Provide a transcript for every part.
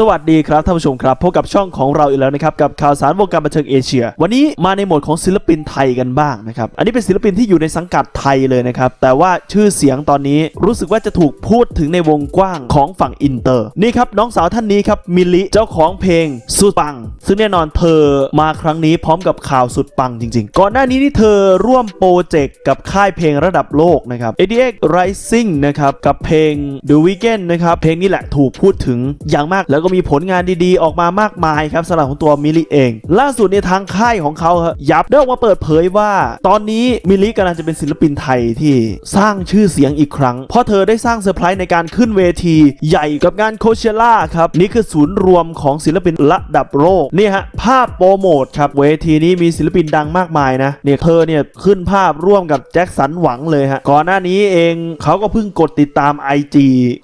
สวัสดีครับท่านผู้ชมครับพบกับช่องของเราอีกแล้วนะครับกับข่าวสารวงการบันเทิงเอเชีย วันนี้มาในโหมดของศิลปินไทยกันบ้างนะครับอันนี้เป็นศิลปินที่อยู่ในสังกัดไทยเลยนะครับแต่ว่าชื่อเสียงตอนนี้รู้สึกว่าจะถูกพูดถึงในวงกว้างของฝั่งอินเตอร์นี่ครับน้องสาวท่านนี้ครับมิลิเจ้าของเพลงสุดปัง ซึ่งแน่นอนเธอมาครั้งนี้พร้อมกับข่าวสุดปังจริง ๆ ก่อนหน้านี้ที่เธอร่วมโปรเจกต์กับค่ายเพลงระดับโลกนะครับ ADX Rising นะครับกับเพลง The Weeknd นะครับเพลงนี้แหละถูกพูดถึงอย่างมากแล้วก็มีผลงานดีๆ ออกมามากมายครับสำหรับของตัวมิลิเอง ล่าสุดในทางค่ายของเขาครับยับได้ออกมาเปิดเผยว่า ตอนนี้มิลิกำลังจะเป็นศิลปินไทยที่สร้างชื่อเสียงอีกครั้ง เพราะเธอได้สร้างเซอร์ไพรส์ในการขึ้นเวทีใหญ่กับงานโคเชล่าครับนี่คือศูนย์รวมของศิลปินระดับโลกนี่ฮะภาพโปรโมทครับเวทีนี้มีศิลปินดังมากมายนะเนี่ยเธอเนี่ยขึ้นภาพร่วมกับแจ็คสันหวังเลยฮะก่อนหน้านี้เองเขาก็เพิ่งกดติดตาม IG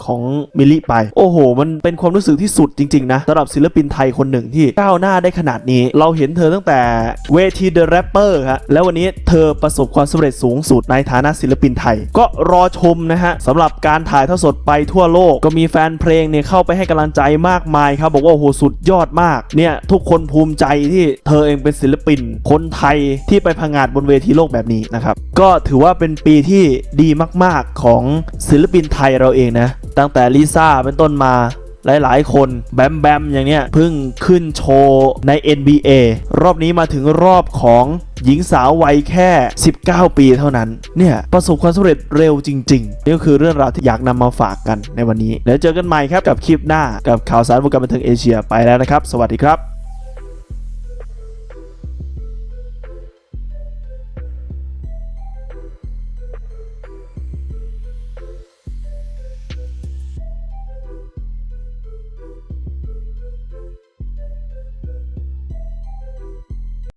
ของมิลลิไป โอ้โห มันเป็นความรู้สึกที่สุดจริง ๆ นะสำหรับศิลปินไทยคนหนึ่งที่ก้าวหน้าได้ขนาดนี้ เราเห็นเธอตั้งแต่เวที The Rapper ฮะแล้ววันนี้เธอประสบความสำเร็จสูงสุดในฐานะศิลปินไทย ก็รอชมนะฮะสำหรับการถ่ายทอดสดไปทั่วโลกก็มีแฟนเพลงเนี่ยเข้าไปให้กำลังใจมากมายครับบอกว่าโอโหสุดยอดมากเนี่ยทุกคนภูมิใจที่เธอเองเป็นศิลปิน คนไทยที่ไปพังงาดบนเวทีโลกแบบนี้นะครับก็ถือว่าเป็นปีที่ดีมาก ๆของศิลปินไทยเราเองนะตั้งแต่ลิซ่าเป็นต้นมา หลายๆ คนแบมแบมอย่างเนี้ยเพิ่งขึ้นโชว์ใน NBA รอบนี้มาถึงรอบของหญิงสาววัยแค่ 19 ปีเท่านั้น เนี่ยประสบความสำเร็จเร็วจริง ๆ นี่ก็คือเรื่องราวที่อยากนำมาฝากกันในวันนี้ แล้วเจอกันใหม่ครับกับคลิปหน้ากับข่าวสารวงการบันเทิงเอเชียไปแล้วนะครับ สวัสดีครับ